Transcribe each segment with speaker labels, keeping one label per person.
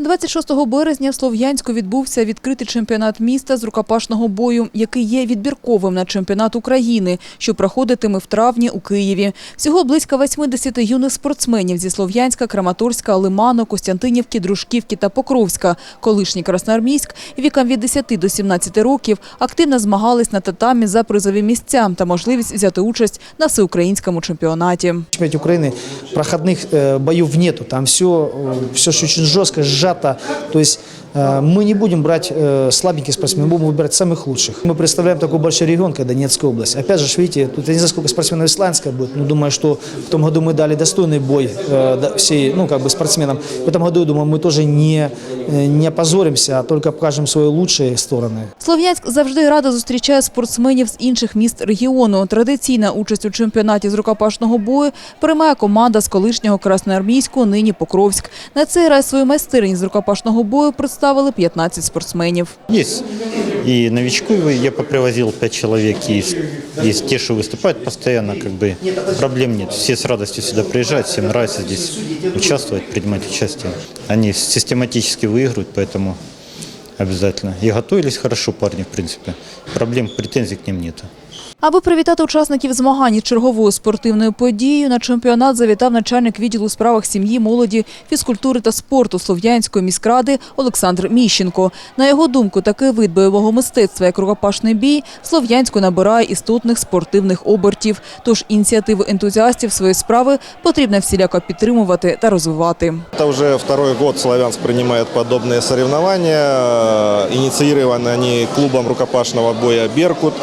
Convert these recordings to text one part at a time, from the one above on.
Speaker 1: 26 березня в Слов'янську відбувся відкритий чемпіонат міста з рукопашного бою, який є відбірковим на чемпіонат України, що проходитиме в травні у Києві. Всього близько 80 юних спортсменів зі Слов'янська, Краматорська, Лиману, Костянтинівки, Дружківки та Покровська, колишній Красноармійськ, віком від 10 до 17 років активно змагались на татамі за призові місця та можливість взяти участь на всеукраїнському чемпіонаті.
Speaker 2: В чемпионате Украины проходных э, боев нету, там все, все очень жестко, сжато. Tá. então isso мы не будем брать э, слабеньких спортсменов, мы будем выбирать самых лучших. Мы представляем такой большой регион, как Донецкая область. Опять же, ж, видите, тут я не знаю, сколько спортсменов из Славянска будет, но думаю, что в том году мы дали достойный бой э, да, всей, ну, как бы спортсменам. В этом году, я думаю, мы тоже не, э, не опозоримся, а только покажем свои лучшие стороны.
Speaker 1: Слов'янськ завжди радо зустрічає спортсменів з інших міст регіону. Традиційна участь у чемпіонаті з рукопашного бою приймає команда з колишнього Красноармійського, нині Покровськ. На цей раз свою майстерність з рукопашного бою представили 15 спортсменів.
Speaker 3: Есть и новичку я попривозил пять человек, есть, есть те, что выступают постоянно, как бы проблем нет. Все с радостью сюда приезжают, всем нравится здесь участвовать, принимать участие. Они систематически выигрывают, поэтому обязательно. И готовились хорошо парни, в принципе. Проблем, претензий к ним нет.
Speaker 1: Аби привітати учасників змагань із черговою спортивною подією, на чемпіонат завітав начальник відділу у справах сім'ї, молоді, фізкультури та спорту Слов'янської міськради Олександр Міщенко. На його думку, такий вид бойового мистецтва, як рукопашний бій, Слов'янську набирає істотних спортивних обертів. Тож ініціативу ентузіастів своєї справи потрібно всіляко підтримувати та розвивати.
Speaker 4: Это уже второй год Славянск принимает подобные соревнования. Э, Инициированы они клубом рукопашного боя «Беркут».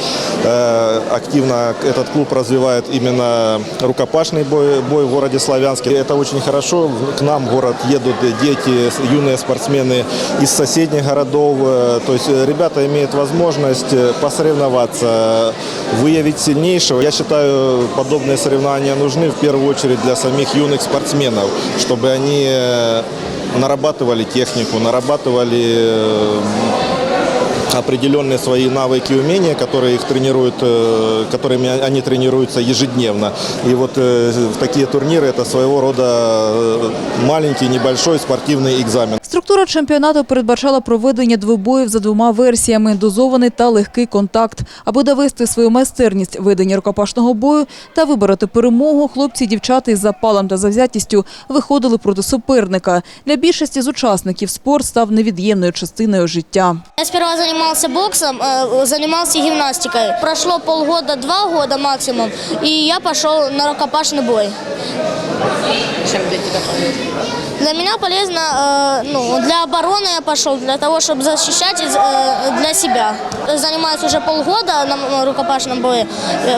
Speaker 4: Активно этот клуб развивает именно рукопашный бой, бой в городе Славянске. И Это очень хорошо. К нам в город едут дети, юные спортсмены из соседних городов. Э, То есть э, ребята имеют возможность э, посоревноваться, выявить сильнейшего. Я считаю, подобные соревнования нужны в первую очередь для самих юных спортсменов, чтобы они нарабатывали технику, нарабатывали определенные свои навыки и умения, которые их тренируют, э, которыми они тренируются ежедневно. И вот э, в такие турниры это своего рода э, маленький, небольшой спортивный экзамен.
Speaker 1: Структура чемпіонату передбачала проведення двобоїв за двома версіями – дозований та легкий контакт. Аби довести свою майстерність ведення рукопашного бою та вибороти перемогу, хлопці і дівчата із запалом та завзятістю виходили проти суперника. Для більшості з учасників спорт став невід'ємною частиною життя.
Speaker 5: Я сперва занимался боксом, э, занимался гимнастикой. Прошло полгода, два года максимум, и я пошел на рукопашный бой.
Speaker 6: Чем для тебя полезно?
Speaker 5: Для меня полезно, э, ну, для обороны я пошел, для того, чтобы защищать э, для себя. Занимаюсь уже полгода на рукопашном бою,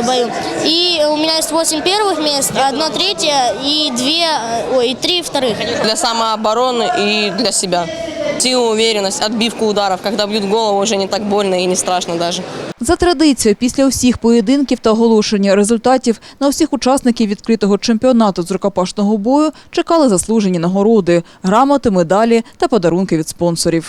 Speaker 5: бою. И у меня есть 8 первых мест, одно третье и две, ой, и три вторых.
Speaker 6: Для самообороны и для себя. Сила, уверенность, отбивку ударов. Когда бьют голову, уже не так больно и не страшно даже.
Speaker 1: За традицією, після усіх поєдинків та оголошення результатів на усіх учасників відкритого чемпіонату з рукопашного бою чекали заслужені нагороди, грамоти, медалі та подарунки від спонсорів.